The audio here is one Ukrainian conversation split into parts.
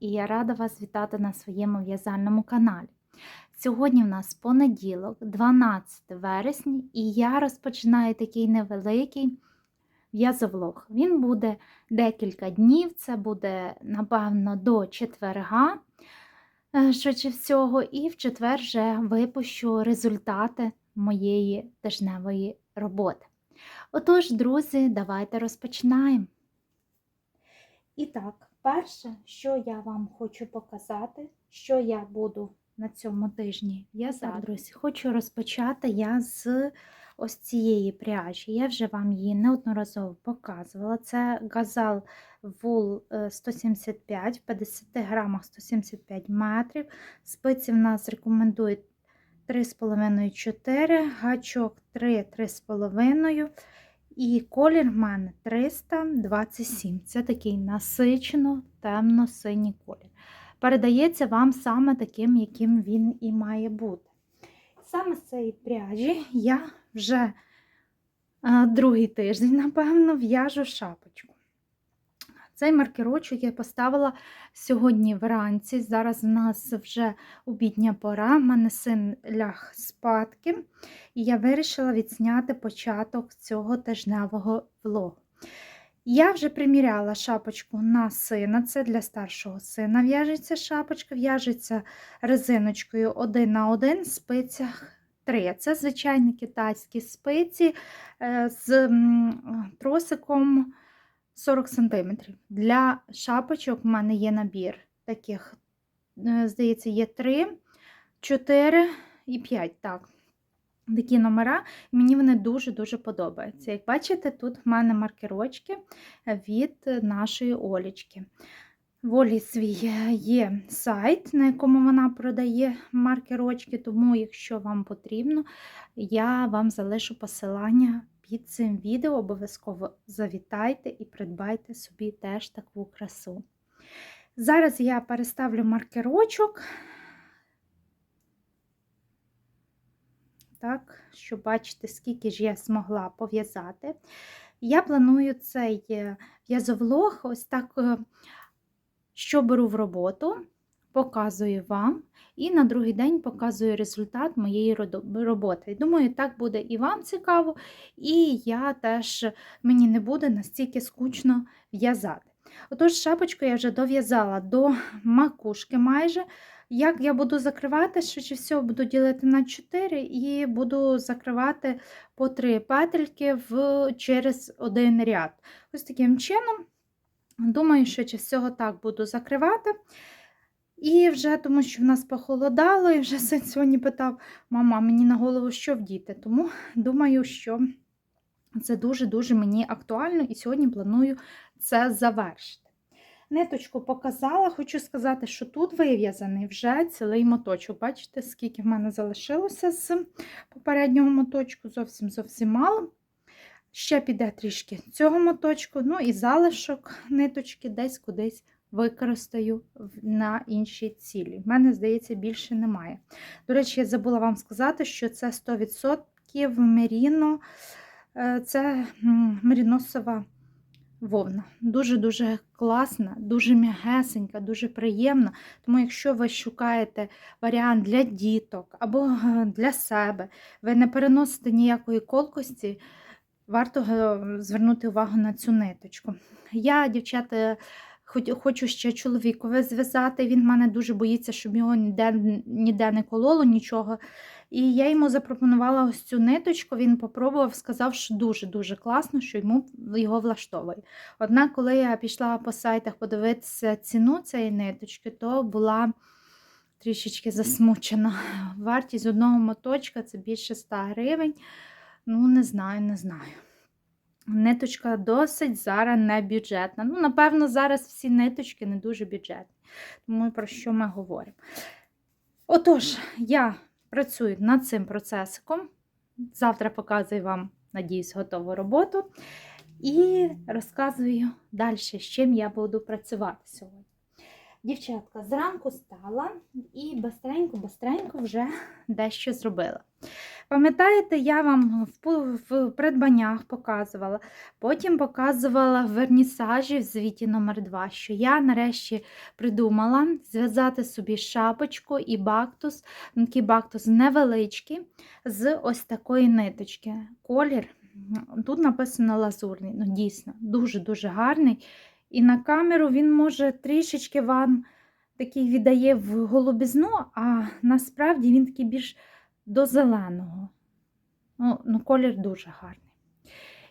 і я рада вас вітати на своєму в'язальному каналі. Сьогодні в нас понеділок, 12 вересня, і я розпочинаю такий невеликий в'язовлог. Він буде декілька днів, це буде, напевно, до четверга, е, швидше всього, і в четвер вже випущу результати моєї тижневої роботи. Отож, друзі, давайте розпочинаємо. І так, перше, що я вам хочу показати, що я буду на цьому тижні в'язати. Друзі, хочу розпочати я з ось цієї пряжі. Я вже вам її неодноразово показувала. Це газал вул 175, в 50 грамах 175 метрів. Спиці в нас рекомендують 3,5-4, гачок 3-3,5. І колір в мене 327. Це такий насичено темно-синій колір. Передається вам саме таким, яким він і має бути. Саме з цієї пряжі я вже другий тиждень, напевно, в'яжу шапочку. Цей маркерочок я поставила сьогодні вранці. Зараз в нас вже обідня пора, в мене син ляг спадки, і я вирішила відзняти початок цього тижневого влогу. Я вже приміряла шапочку на сина, це для старшого сина. В'яжеться шапочка, в'яжеться резиночкою 1 на 1 спицях 3. Це звичайні китайські спиці е, з тросиком. 40 см. Для шапочок в мене є набір таких, е, здається, є 3, 4 і 5. Так. Такі номера, мені вони дуже-дуже подобаються. Як бачите, тут в мене маркерочки від нашої Олічки. В Олі свій є сайт, на якому вона продає маркерочки, тому, якщо вам потрібно, я вам залишу посилання під цим відео обов'язково завітайте і придбайте собі теж таку красу. Зараз я переставлю маркерочок, так, щоб бачити, скільки ж я змогла пов'язати. Я планую цей е, в'язовлог ось так, е, що беру в роботу, показую вам, і на другий день показую результат моєї роботи. Думаю, так буде і вам цікаво, і я теж мені не буде настільки скучно в'язати. Отож, шапочку я вже дов'язала до макушки майже. Як я буду закривати, швидше всього буду ділити на 4 і буду закривати по 3 петельки в, через один ряд. Ось таким чином, думаю, що всього так буду закривати. І вже тому, що в нас похолодало, і вже син сьогодні питав, мама, мені на голову що вдіти. Тому думаю, що це дуже-дуже мені актуально, і сьогодні планую це завершити. Ниточку показала, хочу сказати, що тут вив'язаний вже цілий моточок. Бачите, скільки в мене залишилося з попереднього моточку, зовсім зовсім мало. Ще піде трішки цього моточку, ну і залишок ниточки десь кудись використаю на інші цілі. В мене, здається, більше немає. До речі, я забула вам сказати, що це 100% меріно, е, це меріносова вовна. Дуже-дуже класна, дуже м'ягесенька, дуже приємна. Тому, якщо ви шукаєте варіант для діток або е, для себе, ви не переносите ніякої колкості. Варто е, звернути увагу на цю ниточку. Я, дівчата, Хочу ще чоловікове зв'язати. Він в мене дуже боїться, щоб його ніде ніде не кололо нічого. І я йому запропонувала ось цю ниточку, він попробував, сказав, що дуже-дуже класно, що йому його влаштовує. Однак, коли я пішла по сайтах подивитися ціну цієї ниточки, то була трішечки засмучена. Вартість одного моточка це більше 100 гривень. Ну, не знаю, не знаю. Ниточка досить зараз не бюджетна. Ну, напевно, зараз всі ниточки не дуже бюджетні. Тому про що ми говоримо? Отож, я працюю над цим процесиком. Завтра показую вам, надіюсь, готову роботу. І розказую далі, з чим я буду працювати сьогодні. Дівчатка, зранку стала і бистренько-бистренько вже дещо зробила. Пам'ятаєте, я вам в, придбаннях показувала, потім показувала в вернісажі в звіті номер 2 що я нарешті придумала зв'язати собі шапочку і бактус, такий бактус невеличкий, з ось такої ниточки. Колір, тут написано лазурний, ну дійсно, дуже-дуже гарний. І на камеру він може трішечки вам такий віддає в голубізну, а насправді він такий більш до зеленого. Ну, ну колір дуже гарний.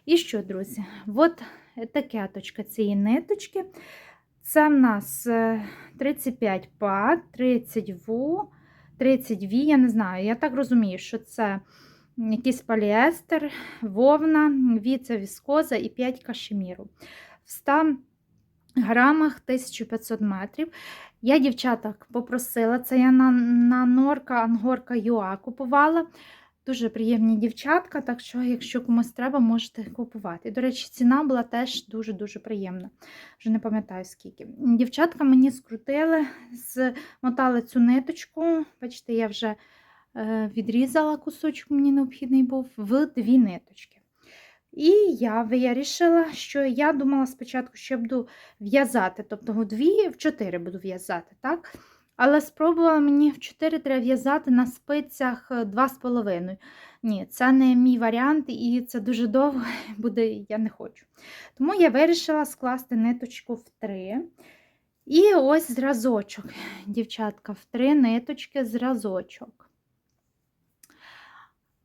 І що, друзі? От таке точка цієї ниточки. Це в нас е, 35 па, 30 ву, 30 ві, я не знаю. Я так розумію, що це якийсь поліестер, вовна, ві це віскоза і 5 кашеміру. В 100 грамах 1500 метрів. Я дівчаток попросила, це я на, на норка Ангорка Юа купувала. Дуже приємні дівчатка, так що, якщо комусь треба, можете купувати. До речі, ціна була теж дуже-дуже приємна. Вже не пам'ятаю скільки. Дівчатка мені скрутили, змотали цю ниточку. Бачите, я вже е, відрізала кусочок, мені необхідний був, в дві ниточки. І я вирішила, що я думала спочатку, що буду в'язати, тобто в дві, в чотири буду в'язати, так? Але спробувала мені в 4 треба в'язати на спицях 2,5. Ні, це не мій варіант, і це дуже довго буде, я не хочу. Тому я вирішила скласти ниточку в 3. І ось зразочок, дівчатка, в 3 ниточки зразочок.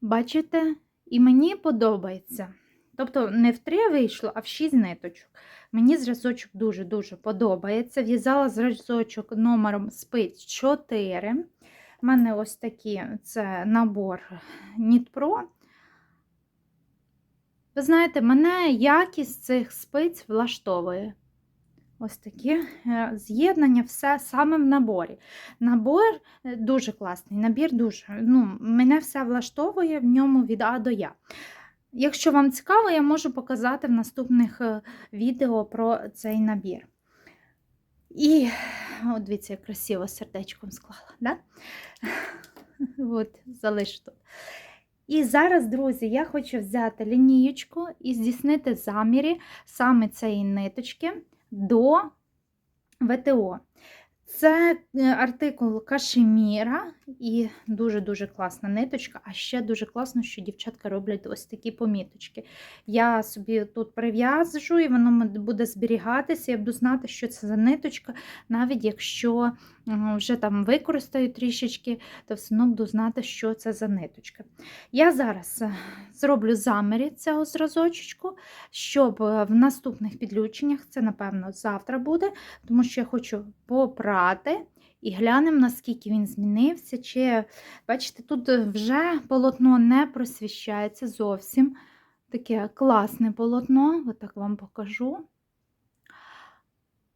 Бачите? І мені подобається. Тобто не в 3 вийшло, а в 6 ниточок. Мені зразочок дуже-дуже подобається. В'язала зразочок номером спиць 4. У мене ось такі це набор Pro. Ви знаєте, мене якість цих спиць влаштовує. Ось такі е, з'єднання, все саме в наборі. Набор е, дуже класний, набір дуже. ну, Мене все влаштовує в ньому від А до Я. Якщо вам цікаво, я можу показати в наступних е, відео про цей набір. І, от дивіться, як красиво сердечком склала, да? От, залишу тут. І зараз, друзі, я хочу взяти лінієчку і здійснити заміри саме цієї ниточки до ВТО. Це е, артикул Кашеміра і дуже-дуже класна ниточка. А ще дуже класно, що дівчатка роблять ось такі поміточки. Я собі тут прив'яжу, і воно буде зберігатися. Я буду знати, що це за ниточка, навіть якщо вже там використаю трішечки, то все одно буду знати, що це за ниточка. Я зараз е, зроблю заміри цього зразочку, щоб е, в наступних підключеннях, це, напевно, завтра буде, тому що я хочу попрати. І глянемо, наскільки він змінився. Чи, бачите, тут вже полотно не просвіщається зовсім. Таке класне полотно, отак вам покажу.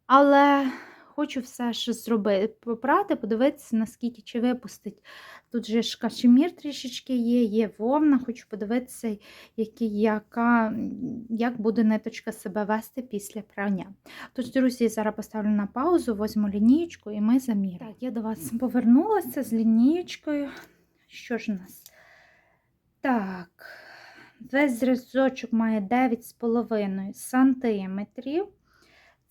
Але хочу все ж зробити, попрати, подивитися, наскільки чи випустить. Тут же ж кашемір трішечки є, є вовна, хочу подивитися, які, яка, як буде ниточка себе вести після прання. Тож, друзі, зараз поставлю на паузу, возьму лінієчку і ми заміряємо. Так, я до вас повернулася з лінієчкою. Що ж у нас? Так, весь зразочок має 9,5 сантиметрів.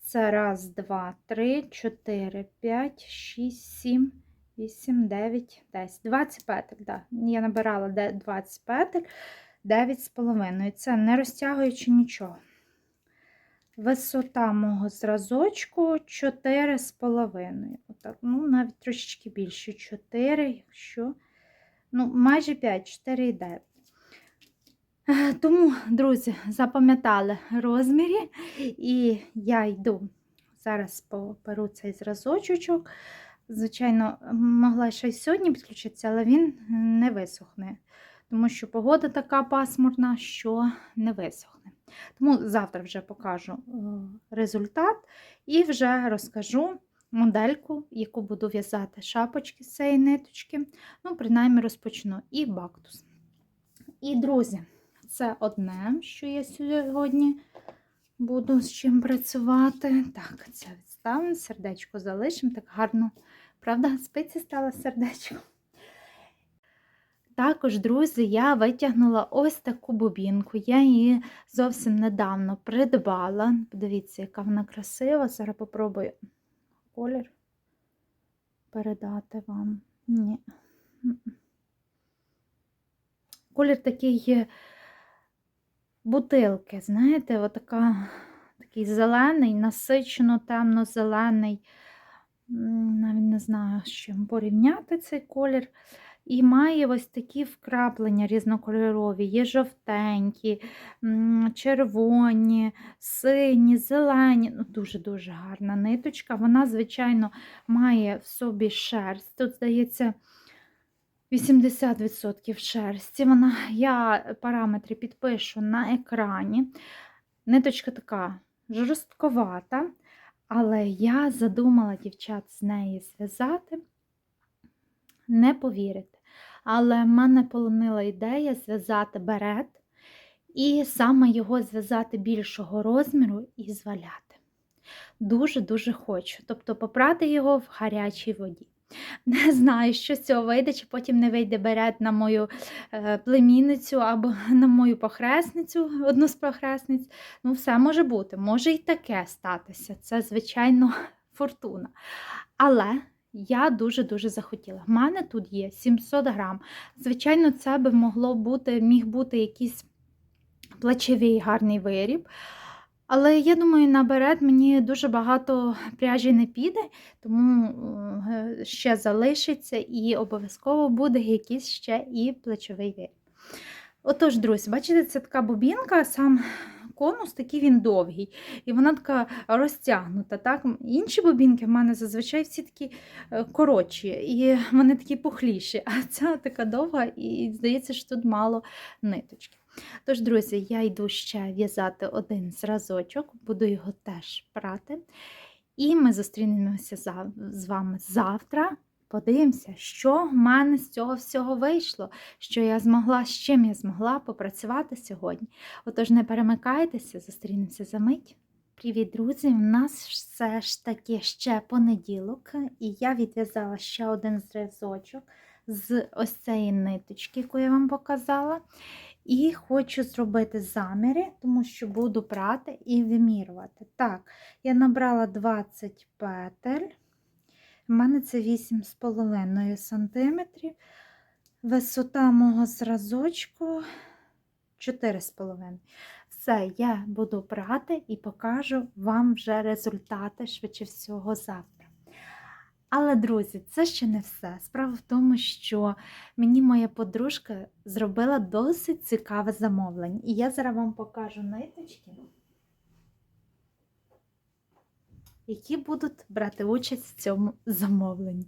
Це раз, два, три, чотири, п'ять, шість, сім, вісім, дев'ять, десять. 20 петель, так. Я набирала 20 петель, 9,5. Це не розтягуючи нічого. Висота мого зразочку 4,5. Отак, ну, навіть трошечки більше. 4, якщо. Ну, майже 5, 4,9. Е, Тому, друзі, запам'ятали розміри, і я йду зараз поперу цей зразочок. Звичайно, могла ще й сьогодні підключитися, але він не висохне, тому що погода така пасмурна, що не висохне. Тому завтра вже покажу е, результат і вже розкажу модельку, яку буду в'язати шапочки з цієї ниточки. Ну, принаймні розпочну і бактус. І, друзі, це одне, що я сьогодні буду з чим працювати. Так, це поставимо, сердечко залишимо, так гарно, правда, спиці стало сердечко. Також, друзі, я витягнула ось таку бобінку. Я її зовсім недавно придбала. Подивіться, яка вона красива. Зараз попробую колір передати вам. Ні. Колір такий є бутилки, знаєте, отака, такий зелений, насичено темно-зелений. Навіть не знаю, з чим порівняти цей колір. І має ось такі вкраплення різнокольорові, є жовтенькі, червоні, сині, зелені. Ну, Дуже-дуже гарна ниточка. Вона, звичайно, має в собі шерсть. Тут, здається, 80% шерсті. Вона, Я параметри підпишу на екрані. Ниточка така жорстковата, але я задумала дівчат з неї зв'язати. Не повірите. Але в мене полонила ідея зв'язати берет і саме його зв'язати більшого розміру і зваляти. Дуже-дуже хочу. Тобто попрати його в гарячій воді. Не знаю, що з цього вийде, чи потім не вийде берет на мою е, племінницю або на мою похресницю, одну з похресниць. Ну, все може бути, може і таке статися. Це, звичайно, фортуна. Але я дуже-дуже захотіла. В мене тут є 700 грам. Звичайно, це би могло бути, міг бути якийсь плечовий гарний виріб. Але я думаю, наперед мені дуже багато пряжі не піде, тому е, ще залишиться і обов'язково буде якийсь ще і плечовий виріб. Отож, друзі, бачите, це така бобінка, сам конус такий він довгий, і вона така розтягнута. Так? Інші бобінки в мене зазвичай всі такі е, коротші, і вони такі пухліші, а ця така довга, і здається, що тут мало ниточки. Тож, друзі, я йду ще в'язати один зразочок, буду його теж прати. І ми зустрінемося з вами завтра. Подивимося, що в мене з цього всього вийшло, що я змогла, з чим я змогла попрацювати сьогодні. Отож, не перемикайтеся, зустрінемося за мить. Привіт, друзі! У нас все ж таки ще понеділок, і я відв'язала ще один зразочок з ось цієї ниточки, яку я вам показала. І хочу зробити заміри, тому що буду прати і вимірювати. Так, я набрала 20 петель. У мене це 8,5 см. Висота мого зразочку 4,5 Все, я буду прати і покажу вам вже результати швидше всього завтра. Але, друзі, це ще не все. Справа в тому, що мені моя подружка зробила досить цікаве замовлення. І я зараз вам покажу ниточки. які будуть брати участь в цьому замовленні.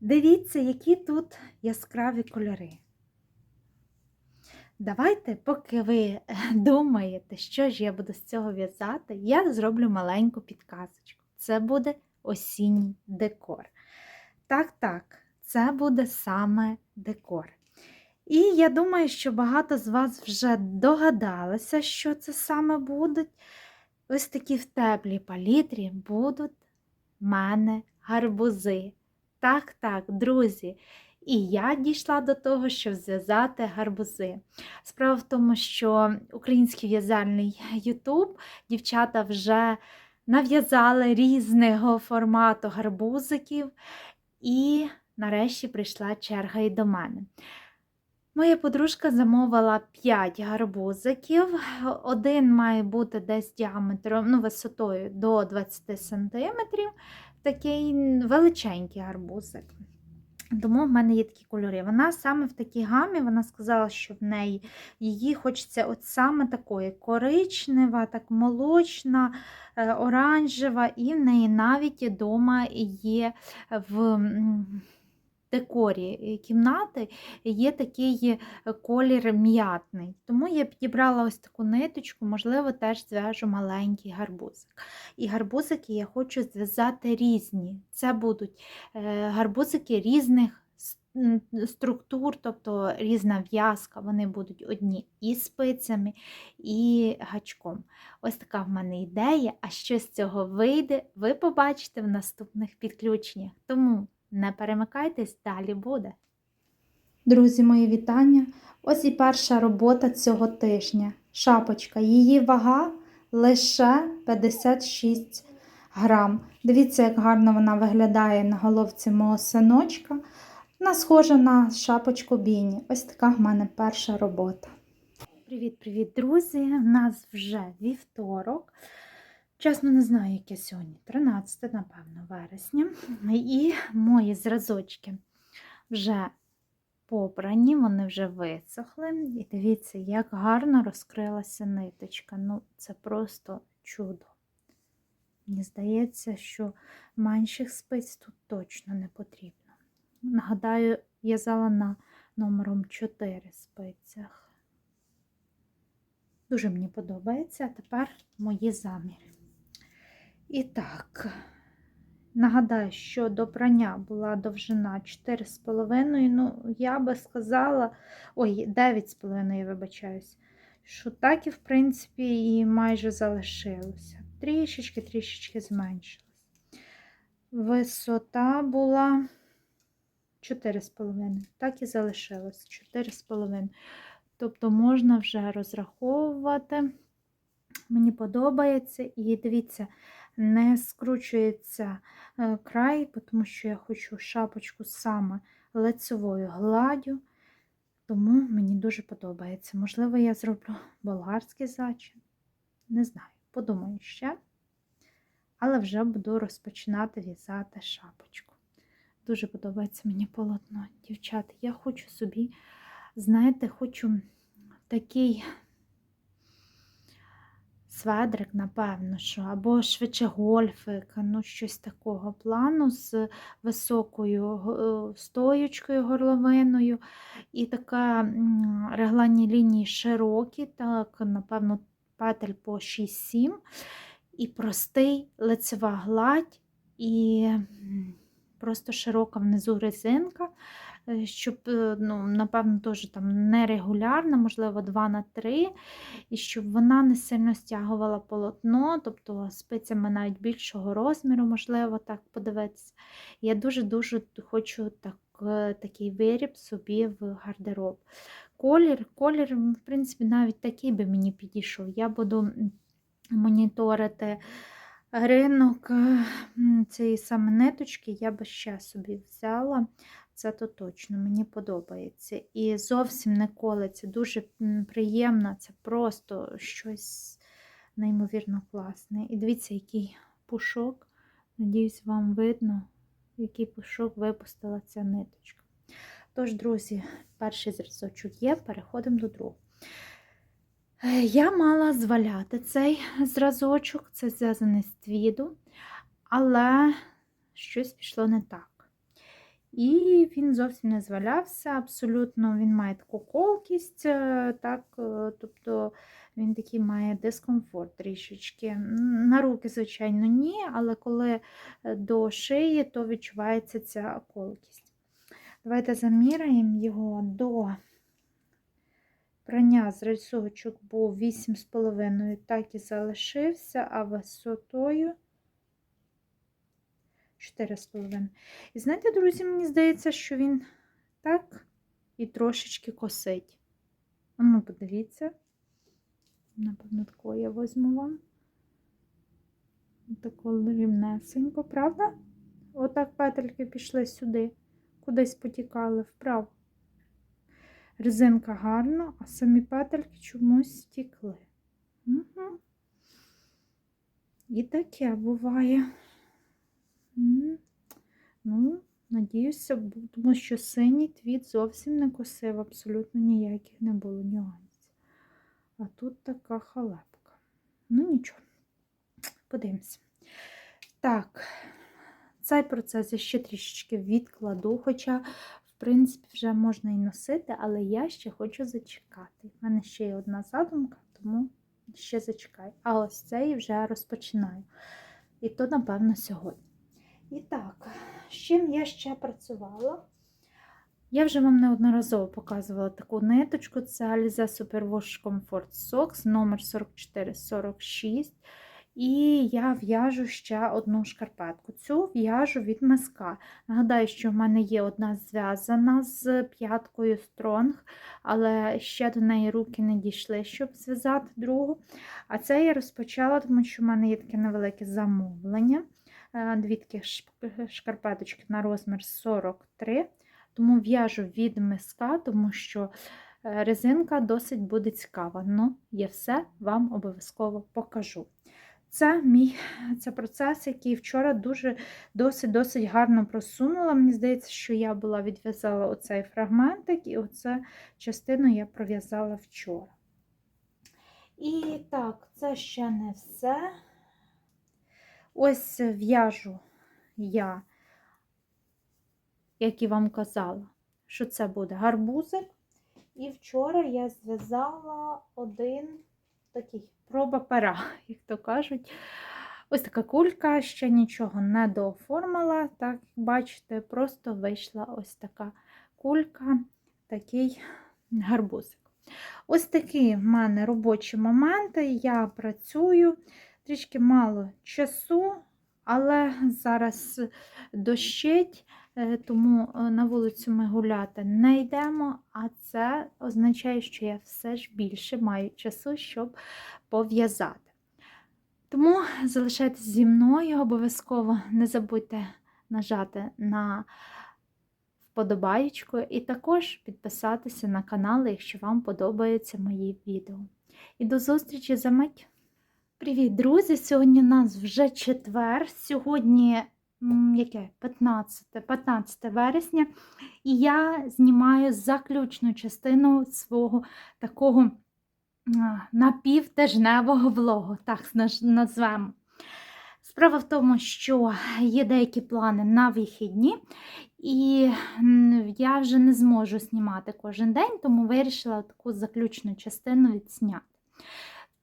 Дивіться, які тут яскраві кольори. Давайте, поки ви думаєте, що ж я буду з цього в'язати, я зроблю маленьку підказочку. Це буде осінній декор. Так, так, це буде саме декор. І я думаю, що багато з вас вже догадалися, що це саме буде. Ось такі в теплій палітрі будуть в мене гарбузи. Так, так, друзі. І я дійшла до того, щоб зв'язати гарбузи. Справа в тому, що український в'язальний Ютуб дівчата вже нав'язали різного формату гарбузиків, і нарешті прийшла черга і до мене. Моя подружка замовила 5 гарбузиків. Один має бути десь діаметром, ну, висотою до 20 см. Такий величенький гарбузик. Тому в мене є такі кольори. Вона саме в такій гамі, вона сказала, що в неї її хочеться от саме такої коричнева, так молочна, е, оранжева, і в неї навіть вдома є в декорі е, кімнати є такий е, колір м'ятний. Тому я підібрала ось таку ниточку, можливо, теж зв'яжу маленький гарбузик. І гарбузики я хочу зв'язати різні. Це будуть е, гарбузики різних структур, тобто різна в'язка, вони будуть одні і спицями, і гачком. Ось така в мене ідея. А що з цього вийде, ви побачите в наступних підключеннях. Тому не перемикайтесь, далі буде. Друзі, мої вітання! Ось і перша робота цього тижня. Шапочка. Її вага лише 56 грам. Дивіться, як гарно вона виглядає на головці мого синочка. Вона схожа на шапочку Біні. Ось така в мене перша робота. Привіт-привіт, друзі! У нас вже вівторок. Чесно, не знаю, яке сьогодні. 13, напевно, вересня. І мої зразочки вже побрані, вони вже висохли. І дивіться, як гарно розкрилася ниточка. Ну, це просто чудо. Мені здається, що менших спиць тут точно не потрібно. Нагадаю, в'язала на номером 4 спицях. Дуже мені подобається, а тепер мої заміри. І так, нагадаю, що до прання була довжина 4,5. Ну, я би сказала, ой, 9,5, я вибачаюсь, що так і, в принципі, і майже залишилося. Трішечки-трішечки зменшилась. Висота була 4,5. Так і залишилось 4,5. Тобто можна вже розраховувати. Мені подобається. І дивіться, не скручується е, край, тому що я хочу шапочку саме лицевою гладдю. Тому мені дуже подобається. Можливо, я зроблю болгарський зачин. Не знаю, подумаю ще. Але вже буду розпочинати в'язати шапочку. Дуже подобається мені полотно, дівчата. Я хочу собі, знаєте, хочу такий сведрик, напевно, що, або швидше гольфик, ну щось такого плану з високою е, стоючкою горловиною. І така регланні лінії широкі, так, напевно, петель по 6-7. І простий лицева гладь, і просто широка внизу резинка, щоб, е, ну, напевно, теж там нерегулярна, можливо, 2 на 3, і щоб вона не сильно стягувала полотно, тобто спицями навіть більшого розміру, можливо, так подивитися. Я дуже-дуже хочу так, е, такий виріб собі в гардероб. Колір, колір, в принципі, навіть такий би мені підійшов. Я буду моніторити ринок е, цієї саме ниточки, я би ще собі взяла. Це то точно, мені подобається. І зовсім не колиться, дуже приємно, це просто щось неймовірно класне. І дивіться, який пушок. Надіюсь, вам видно, який пушок випустила ця ниточка. Тож, друзі, перший зразочок є, переходимо до другого. Е, Я мала зваляти цей зразочок, це зв'язане з твіду, але щось пішло не так. І він зовсім не звалявся, абсолютно він має таку колкість, е, так, е, тобто він такий має дискомфорт трішечки. На руки, звичайно, ні, але коли е, до шиї, то відчувається ця колкість. Давайте заміряємо його до прання зразочок був 8,5, так і залишився, а висотою 4,5. І знаєте, друзі, мені здається, що він так і трошечки косить. Ну, подивіться. Напевно, тако я візьму вам. Тако рівнесенько, правда? Отак петельки пішли сюди, кудись потікали вправо. Резинка гарна, а самі петельки чомусь стікли. Угу. І таке буває. Ну, надіюся, тому що синій твіт зовсім не косив, абсолютно ніяких не було нюансів. А тут така халепка. Ну, нічого, подивимося. Так, цей процес я ще трішечки відкладу, хоча, в принципі, вже можна і носити, але я ще хочу зачекати. У мене ще є одна задумка, тому ще зачекаю. А ось цей вже розпочинаю. І то, напевно, сьогодні. І так, з чим я ще працювала? Я вже вам неодноразово показувала таку ниточку. Це Alize Superwash Comfort Socks номер 4446. І я в'яжу ще одну шкарпетку. Цю в'яжу від миска. Нагадаю, що в мене є одна зв'язана з п'яткою Стронг, але ще до неї руки не дійшли, щоб зв'язати другу. А це я розпочала, тому що в мене є таке невелике замовлення. Е, Дві шкарпеточки на розмір 43. Тому в'яжу від миска, тому що е, резинка досить буде цікава. Ну, я все вам обов'язково покажу. Це мій це процес, який вчора дуже досить-досить гарно просунула. Мені здається, що я була відв'язала оцей фрагментик, і оцю частину я пров'язала вчора. І так, це ще не все. Ось в'яжу я, як і вам казала, що це буде гарбузик. І вчора я зв'язала один такий проба пера, як то кажуть. Ось така кулька, ще нічого не дооформила. Так, бачите, просто вийшла ось така кулька, такий гарбузик. Ось такі в мене робочі моменти. Я працюю, трішки мало часу, але зараз дощить, тому на вулицю ми гуляти не йдемо, а це означає, що я все ж більше маю часу, щоб пов'язати. Тому залишайтесь зі мною, обов'язково не забудьте нажати на вподобаєчку і також підписатися на канал, якщо вам подобаються мої відео. І до зустрічі за мить! Привіт, друзі! Сьогодні у нас вже четвер, сьогодні яке 15 15 вересня, і я знімаю заключну частину свого такого напівтижневого влогу, так назвемо. Справа в тому, що є деякі плани на вихідні, і я вже не зможу знімати кожен день, тому вирішила таку заключну частину відсняти.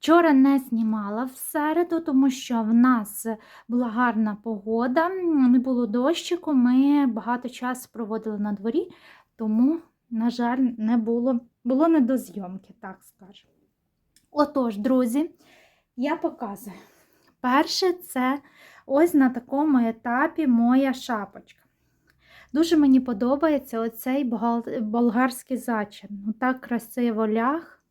Вчора не знімала в середу, тому що в нас була гарна погода, не було дощику, ми багато часу проводили на дворі, тому, на жаль, не було було не до зйомки, так скажемо. Отож, друзі, я показую. Перше, це ось на такому етапі моя шапочка. Дуже мені подобається оцей болгарський зачин. Так красиво ляг.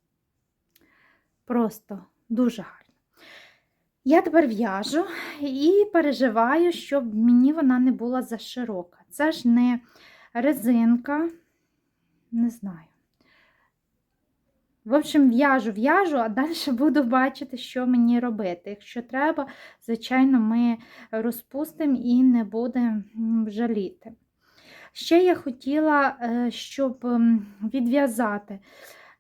Просто дуже гарно. Я тепер в'яжу і переживаю, щоб мені вона не була за широка. Це ж не резинка, не знаю. В общем, в'яжу, в'яжу, а далі буду бачити, що мені робити. Якщо треба, звичайно, ми розпустимо і не будемо жаліти. Ще я хотіла, е, щоб відв'язати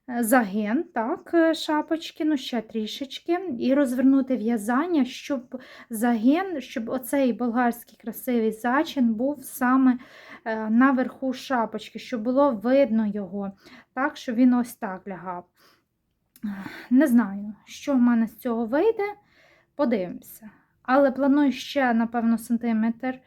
загин, так, е, шапочки, ну ще трішечки, і розвернути в'язання, щоб загин, щоб оцей болгарський красивий зачин був саме наверху шапочки, щоб було видно його, так, щоб він ось так лягав. Не знаю, що в мене з цього вийде, подивимося. Але планую ще, напевно, сантиметр,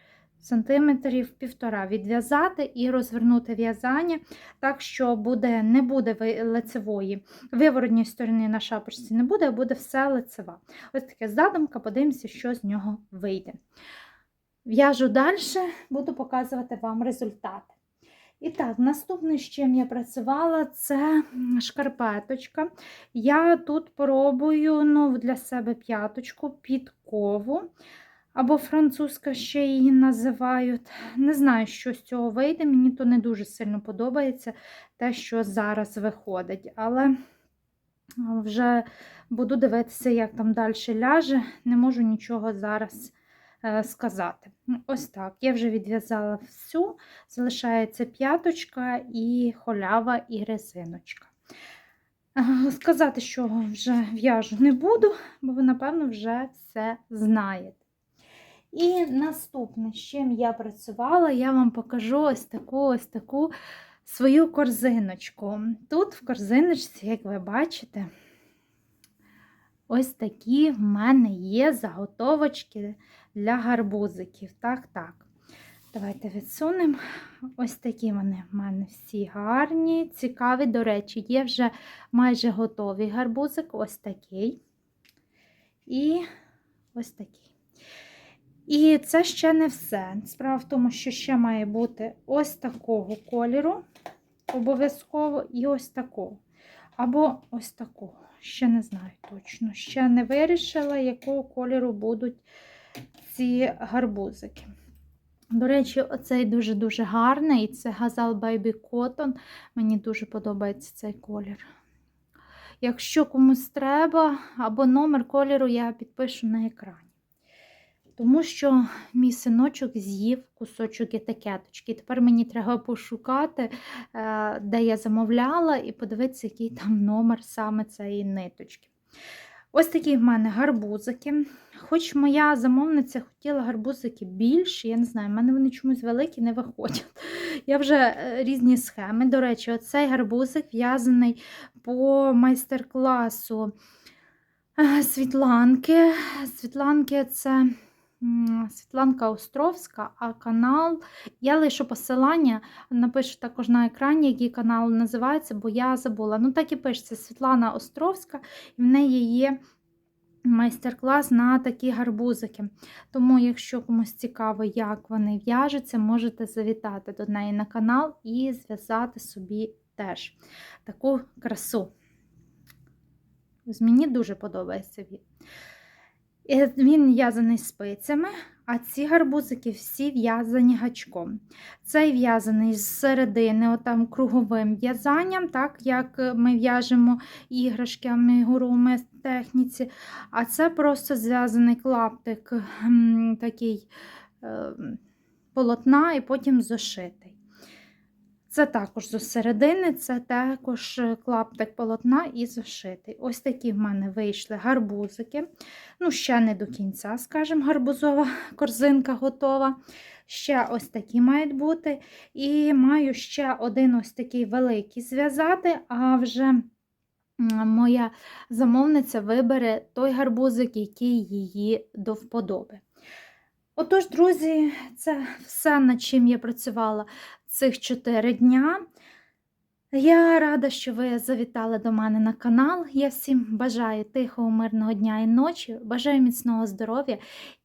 сантиметрів півтора відв'язати і розвернути в'язання, так що буде, не буде лицевої, виворотньої сторони на шапочці не буде, а буде все лицева. Ось таке задумка, подивимося, що з нього вийде. В'яжу далі, буду показувати вам результати. І так, наступне, з чим я працювала, це шкарпеточка. Я тут пробую ну, для себе п'яточку, підкову, або французька ще її називають. Не знаю, що з цього вийде. Мені то не дуже сильно подобається те, що зараз виходить. Але вже буду дивитися, як там далі ляже. Не можу нічого зараз Е, сказати. Ну, ось так. Я вже відв'язала всю, залишається п'яточка і холява і резиночка. Е, сказати, що вже в'яжу не буду, бо ви, напевно, вже все знаєте. І наступне, з чим я працювала, я вам покажу ось таку ось таку свою корзиночку. Тут в корзиночці, як ви бачите, ось такі в мене є заготовочки для гарбузиків. Так, так. Давайте відсунемо. Ось такі вони в мене всі гарні, цікаві. До речі, є вже майже готовий гарбузик, ось такий. І ось такий. І це ще не все. Справа в тому, що ще має бути ось такого кольору, обов'язково, і ось такого. Або ось такого. Ще не знаю точно. Ще не вирішила, якого кольору будуть ці гарбузики. До речі, оцей дуже-дуже гарний. Це Газал Baby Cotton. Мені дуже подобається цей колір. Якщо комусь треба, або номер кольору я підпишу на екрані. Тому що мій синочок з'їв кусочок етикеточки. Тепер мені треба пошукати, е, де я замовляла, і подивитися, який там номер саме цієї ниточки. Ось такі в мене гарбузики. Хоч моя замовниця хотіла гарбузики більші, я не знаю, в мене вони чомусь великі не виходять. Я вже е, різні схеми. До речі, оцей гарбузик в'язаний по майстер-класу е, Світланки. Світланки це Світланка Островська, а канал. Я лишу посилання, напишу також на екрані, який канал називається, бо я забула. Ну, так і пишеться Світлана Островська, і в неї є майстер-клас на такі гарбузики. Тому, якщо комусь цікаво, як вони в'яжуться, можете завітати до неї на канал і зв'язати собі теж таку красу. Ось Мені дуже подобається він. І Він в'язаний спицями, а ці гарбузики всі в'язані гачком. Цей в'язаний з середини, отам круговим в'язанням, так як ми в'яжемо іграшки амігуруми техніці. А це просто зв'язаний клаптик такий е, полотна і потім зошитий. Це також з середини, це також клаптик полотна і зошитий. Ось такі в мене вийшли гарбузики. Ну, ще не до кінця, скажімо, гарбузова корзинка готова. Ще ось такі мають бути. І маю ще один ось такий великий зв'язати, а вже моя замовниця вибере той гарбузик, який її до вподоби. Отож, друзі, це все, над чим я працювала цих 4 дня. Я рада, що ви завітали до мене на канал. Я всім бажаю тихого, мирного дня і ночі, бажаю міцного здоров'я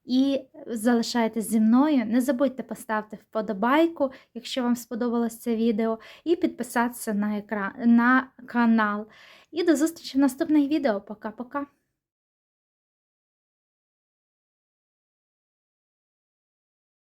і залишайтесь зі мною. Не забудьте поставити вподобайку, якщо вам сподобалось це відео, і підписатися на, екран, на канал. І до зустрічі в наступних відео. Пока-пока!